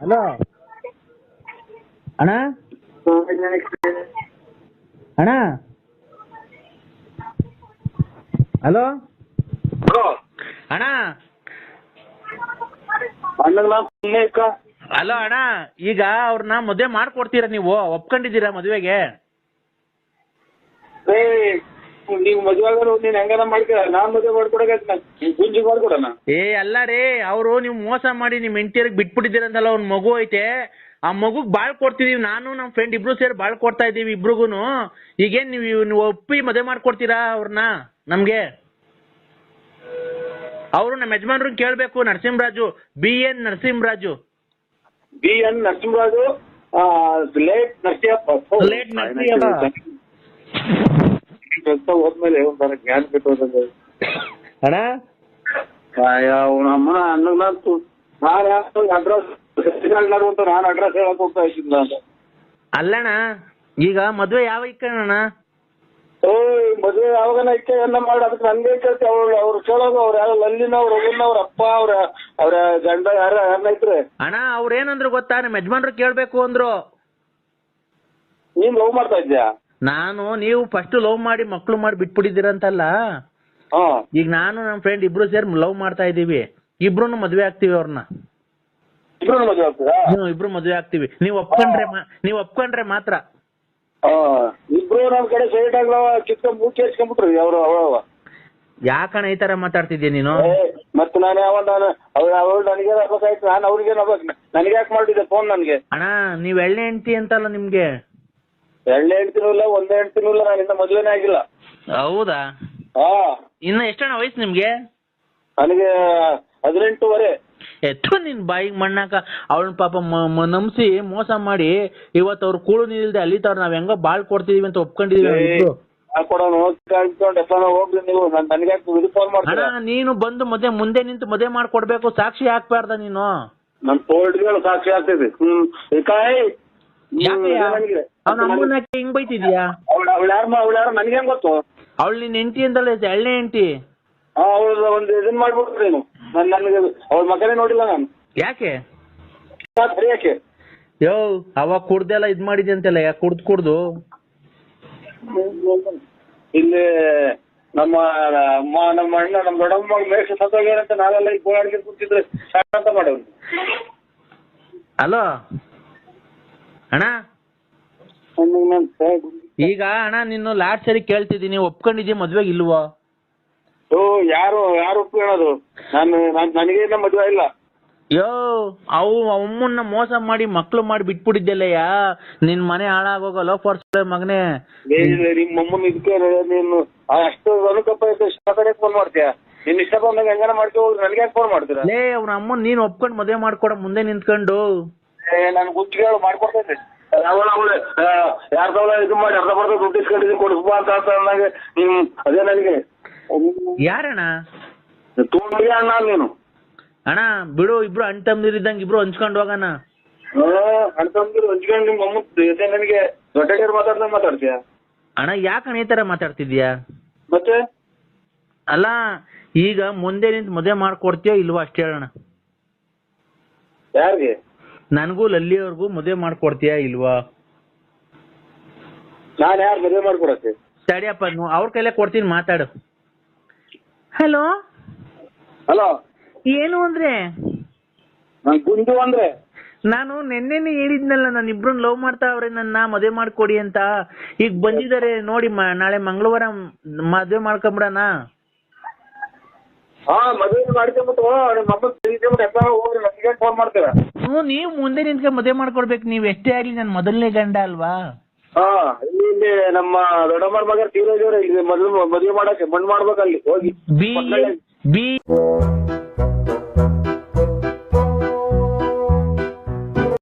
ಹಲೋ ಅಣ್ಣ? ಅಣ್ಣ? ಹಲೋ? ಅಣ್ಣ? ಹಲೋ ಅಣ್ಣ ಈಗ ಅವ್ರನ್ನ ಮದುವೆ ಮಾಡ್ಕೊಡ್ತೀರಾ ನೀವು? ಒಪ್ಕೊಂಡಿದ್ದೀರಾ ಮದುವೆಗೆ? ನೀವ್ ಮದುವೆ ಆಗೋರು ನೀನ್ ಹೆಂಗಾರ ಮಾಡ್ಕೊಳ ನಾನ್ ಮದುವೆ ಗುಂಜಿ ಮಾಡ್ಕೊಡಣ. ಏ ಅಲ್ಲ ರೀ ಅವ್ರು ನೀವು ಮೋಸ ಮಾಡಿ ನಿಮ್ ಹೆಂಡತಿಯರಿಗೆ ಬಿಟ್ಬಿಟ್ಟಿದ್ದೀರಂತಲ್ಲ ಒಂದ್ ಮಗು ಐತೆ. ಆ ಮಗುಗ್ ಬಾಳ್ ಕೊಡ್ತಿದೀವಿ ನಾನು ನಮ್ ಫ್ರೆಂಡ್ ಇಬ್ರು ಸೇರಿ ಬಾಳ್ ಕೊಡ್ತಾ ಇದೀವಿ ಇಬ್ರಿಗೂನು. ಈಗೇನ್ ನೀವು ನೀವು ಒಪ್ಪಿ ಮದುವೆ ಮಾಡ್ಕೊಡ್ತೀರಾ ಅವ್ರನ್ನ ನಮ್ಗೆ? ಅವರು ನಮ್ಮ ಯಜಮಾನ್ರು ಕೇಳ್ಬೇಕು Narasimharaju B N Narasimharaju. B N Narasimharaju late Narasimhappa. Late Narasimhappa. ಕೆಲಸ ಹೋದ್ಮೇಲೆ ಒಂಥರ ಜ್ಞಾನ ಬಿಟ್ಟು ಅಣ್ಣ? ಅಮ್ಮನ ಅನ್ನಂತು ನಾನು ಅಡ್ರೆಸ್ ಅಂತ ನಾನು ಅಡ್ರೆಸ್ ಹೇಳಕ್ ಹೋಗ್ತಾ ಇದ್ದಿಲ್ಲ ಅಂತ ಅಲ್ಲಣ್ಣ ಈಗ ಮದ್ವೆ ಯಾವ ಇಕ್ಕಣ್ಣ ಓ ಮದ್ವೆ ಯಾವಾಗನ ಇಕ್ಕೆ ಎಲ್ಲ ಮಾಡ ಅದಕ್ಕೆ ನನ್ಗೆ ಕೇಳ್ತಿ ಅವ್ರು ಅವ್ರು ಕೇಳೋದು ಅವ್ರ ಯಾರು ಲಲ್ಲಿನ ಅವ್ರ ರಘುನ ಅವ್ರ ಅಪ್ಪ ಅವ್ರ ಅವ್ರ ಗಂಡ ಯಾರ ಯಾರನ್ನ ಐತ್ರಿ ಅಣ್ಣ ಅವ್ರ ಏನಂದ್ರು ಗೊತ್ತಾ ನಮ್ಮ ಯಜಮಾನ್ರು ಕೇಳ್ಬೇಕು ಅಂದ್ರು. ನೀನ್ ಲವ್ ಮಾಡ್ತಾ ಇದ್ಯಾ ನಾನು ನೀವು ಫಸ್ಟ್ ಲವ್ ಮಾಡಿ ಮಕ್ಕಳು ಮಾಡಿ ಬಿಟ್ಬಿಟ್ಟಿದ್ದೀರಂತಲ್ಲ? ಹಾ. ಈಗ ನಾನು ನಮ್ಮ ಫ್ರೆಂಡ್ ಇಬ್ರು ಸೇರಿ ಲವ್ ಮಾಡ್ತಾ ಇದೀವಿ ಇಬ್ರು ಮದ್ವೆ ಆಗ್ತೀವಿ ಅವ್ರನ್ನ. ಇಬ್ರು ಮದುವೆ ಆಗ್ತೀರಾ? ಹ್ಮ್ ಇಬ್ರು ಮದ್ವೆ ಆಗ್ತೀವಿ. ನೀವ್ ಒಪ್ಕೊಂಡ್ರೆ ಮಾ- ನೀವ್ ಒಪ್ಕೊಂಡ್ರೆ ಮಾತ್ರ. ಹಾ ಇಬ್ರು ನಮ್ ಕಡೆ ಸೈಡ್ ಆಗ್ಲವ ಕಿತ್ಕೊಂಡ್ ಮೂಕಿ ಹಚ್ಕೊಂಡ್ಬಿಟ್ರಿ ಅವ್ರು ಅವ ಯಾಕಣ ಈ ತರ ಮಾತಾಡ್ತಿದ್ಯ ನೀನು? ಮತ್ತೆ ನಾನು ಯಾವ ಅವ್ಳು ಅವಳು ನನಗೆ ಆಗ್ಬೇಕಾಯ್ತು ನಾನು ಅವ್ರಿಗೆ ನನಗೆ ಯಾಕೆ ಮಾಡಿದ್ದೆ ಫೋನ್ ನನಗೆ. ಅಣ್ಣ ನೀವ್ ಎಳ್ಳೆ ಹೆಂಡ್ತಿ ಅಂತಲ್ಲ ನಿಮ್ಗೆ. ಎರಡನೇ ಹೆಣ್ತಿನೂ ಇಲ್ಲ ಒಂದೇ ಹೆಣ್ತಿನೂ ಇಲ್ಲ ನಾನು ಇನ್ನ ಮದುವೆನೇ ಆಗಿಲ್ಲ. ಹೌದಾ? ಹಾ. ಇನ್ನ ಎಷ್ಟಣ್ಣ ವಯಸ್ಸು ನಿಮ್ಗೆ? ನನಗೆ ಹದಿನೆಂಟುವರೆ. ಎತ್ತು ನಿನ್ ಬಾಯಿಗೆ ಮಣ್ಣಾಕ. ಅವಳನ್ ಪಾಪ ನಂಬಿಸಿ ಮೋಸ ಮಾಡಿ ಇವತ್ತು ಅವ್ರ ಕೂಳು ನಿಲ್ದೆ ಅಲ್ಲಿತವ್ರ ನಾವ್ ಹೆಂಗೋ ಬಾಳ್ ಕೊಡ್ತಿದೀವಿ ಅಂತ ಒಪ್ಕೊಂಡಿದೀವಿ ನಾನು ಅಣ್ಣ ಬಂದು ಮದ್ವೆ ಮುಂದೆ ನಿಂತು ಮದ್ವೆ ಮಾಡ್ಕೊಡ್ಬೇಕು ಸಾಕ್ಷಿ ಹಾಕ್ಬಾರ್ದ ನೀನು? ನನ್ ಸಾಕ್ಷಿ ಆಗ್ತೈತಿ ಹ್ಮ್. ಕಾಯ್. ಅವ್ನ ಅಮ್ಮನ ಹಿಂಗ್ ಬೈತಿದ್ಯಾ? ಅವಳ ಯಾರ ಅವಳ ಯಾರ ನನಗೆ ಹೆಂಗ್ ಗೊತ್ತು? ಅವಳು ನಿನ್ ಹೆಂಡತಿ ಅಂತಲ್ಲ ಎಳ್ಳೆ ಹೆಂಡತಿ? ಅವಳು ಒಂದು ಇದನ್ ಮಾಡ್ಬಿಟ್ರಿ ನೀನು. ನನ್ ನನಗೆ ಅವಳ ಮಗನೇ ನೋಡಿಲ್ಲ ನಾನು. ಯಾಕೆ? ಸಾಕ್ ಯಾಕೆ? ಯೋ ಅವಾಗ ಕುಡ್ದೆಲ್ಲ ಇದ್ ಮಾಡಿದ್ಯ ಅಂತೆಲ್ಲ ಯಾಕೆ ಕುಡ್ದು ಕುಡ್ದು? ಇಲ್ಲಿ ನಮ್ಮ ಅಮ್ಮ ನಮ್ಮ ಅಣ್ಣ ನಮ್ಮ ದೊಡ್ಡಮ್ಮ ಮೇಷ ಸತ್ತೋಗ್ಯಾರಂತ ನಾವೆಲ್ಲ ಈಗ ಗೋಳಾಡ್ಕೊಂಡು ಕೂತಿದ್ರೆ ಅಂತ ಮಾಡವ್ರು ಅಲೋ? ಅಣ್ಣ? ಈಗ ಅಣ್ಣ ನಿನ್ನ ಲಾಸ್ಟ್ ಸರಿ ಕೇಳ್ತಿದ್ದೀನಿ ಒಪ್ಕೊಂಡಿದ್ಯಾ ಮದ್ವೆಗೆ ಇಲ್ವೋ? ಓ ಯಾರು ಯಾರು ಒಪ್ಕೊಳ್ಳೋದು? ನಾನು ನಾನ್- ನನಗೆ ಇನ್ನ ಮದುವೆ ಇಲ್ಲ. ಯೋ ಅವು ಅಮ್ಮನ್ನ ಮೋಸ ಮಾಡಿ ಮಕ್ಳು ಮಾಡಿ ಬಿಟ್ಬಿಟ್ಟಿದ್ದೆಲ್ಲಯ್ಯ? ನಿನ್ ಮನೆ ಹಾಳಾಗೋಗ ಲೋ ಫಾರ್ಸ್ ಮಗನೇ? ನಿಮ್ಮ ಅಮ್ಮನ ಇದಕ್ಕೆ ನೀನು ಅಷ್ಟು ಅನುಕಂಪ ಕಡೆ ಫೋನ್ ಮಾಡ್ತೀಯ? ನಿನ್ ಇಷ್ಟ ಬಂದಾಗ ಹೆಂಗಾನ ಮಾಡ್ಕೊ ನನಗೆ ಫೋನ್ ಮಾಡ್ತೀರಾ? ಲೇ ಅವ್ನ ಅಮ್ಮನ್ ನೀನ್ ಒಪ್ಕೊಂಡ್ ಮದ್ವೆ ಮಾಡ್ಕೊಡ ಮುಂದೆ ನಿಂತ್ಕೊಂಡು. ನಾನು ಗುತ್ತಿಗೆ ಮಾಡ್ಕೊಡ್ತೈತಿ ಮಾಡ್ಕೊಡ್ತೈತೆ ಅವಳ ಅವಳೆ ಯಾರ ತವಲ ಇದು ಮಾಡಿ ಅರ್ಧ ಬರ್ಧ ದುಡ್ಡು ಇಸ್ಕೊಂಡಿದ್ದೀನಿ ಕೊಡಿಸ್ಬಾ ಅಂತ ಅಂತ ಅಂದಾಗ ಅದೇ ನನಗೆ. ಯಾರಣ್ಣ? ತುಂಬಿಗೆ ಅಣ್ಣ ನೀನು. ಅಣ್ಣ ಬಿಡು ಇಬ್ರು ಅಣ್ಣ ತಮ್ಮದಿರಿದ್ದಂಗೆ ಇಬ್ರು ಹಂಚ್ಕೊಂಡು ಹೋಗೋಣ. ಅಣ್ತಂದಿರು ಹಂಚ್ಕೊಂಡು ನಿಮ್ಮ ಅಮ್ಮ ನನಗೆ ದೊಡ್ಡ ಮಾತಾಡ್ದಂಗೆ ಮಾತಾಡ್ತೀಯ? ಅಣ್ಣ ಯಾಕಣ್ಣ ಈ ತರ ಮಾತಾಡ್ತಿದ್ಯಾ? ಮತ್ತೆ? ಅಲ್ಲ ಈಗ ಮುಂದೆ ನಿಂತು ಮದುವೆ ಮಾಡ್ಕೊಡ್ತೀಯೋ ಇಲ್ವಾ ಅಷ್ಟೇ ಹೇಳೋಣ ಯಾರಿಗೆ? ನನಗೂ ಲಲ್ಲಿಯವ್ರಿಗೂ ಮದುವೆ ಮಾಡ್ಕೊಡ್ತೀಯಾ ಇಲ್ವಾ? ನಾನು ಯಾರು ಮದುವೆ ಮಾಡ್ಕೊಡತ್ತೆ? ತಡಿಯಪ್ಪ ನೀವು ಅವ್ರ ಕೈಲೇ ಕೊಡ್ತೀನಿ ಮಾತಾಡು. ಹಲೋ? ಹಲೋ? ಏನು ಅಂದ್ರೆ? ನಾನು ಗುಂಡು ಅಂದ್ರೆ? ನಾನು ನಿನ್ನೆನೆ ಹೇಳಿದ್ನಲ್ಲ ನಾನು ಇಬ್ರನ್ನ ಲವ್ ಮಾಡ್ತಾ ಅವ್ರೆ ನನ್ನ ಮದುವೆ ಮಾಡ್ಕೊಡಿ ಅಂತ. ಈಗ ಬಂದಿದ್ದಾರೆ ನೋಡಿ ಮ- ನಾಳೆ ಮಂಗಳವಾರ ಮದುವೆ ಮಾಡ್ಕೊಂಬಿಡಣ. ಹಾ ಮದುವೆ ಮಾಡ್ಕೊಂಬಿಟ್ಟು ನಿಮ್ಮ ಅಮ್ಮ ತಿಳ್ಕೊಂಬಿಟ್ಟು ಎತ್ತ ಹೋಗ್ರಿ ನನಗೆ ಫೋನ್ ಮಾಡ್ತೀರಾ? ಹ್ಞೂ ನೀವು ಮುಂದೆ ನಿಂತ್ಕೊಂಡು ಮದುವೆ ಮಾಡ್ಕೊಡ್ಬೇಕು ನೀವು ಎಷ್ಟೇ ಆಗ್ಲಿ ನನ್ನ ಮೊದಲನೇ ಗಂಡ ಅಲ್ವಾ? ಹಾ ಇಲ್ಲಿ ನಮ್ಮ ದೊಡ್ಡಮ್ಮರ ಮಗ ತೀರೋಜವ್ರೆ ಇಲ್ಲಿ ಮೊದಲು ಮದುವೆ ಮಾಡಕ್ಕೆ ಮಣ್ಣು ಮಾಡ್ಬೇಕಲ್ಲಿ ಹೋಗಿ. B B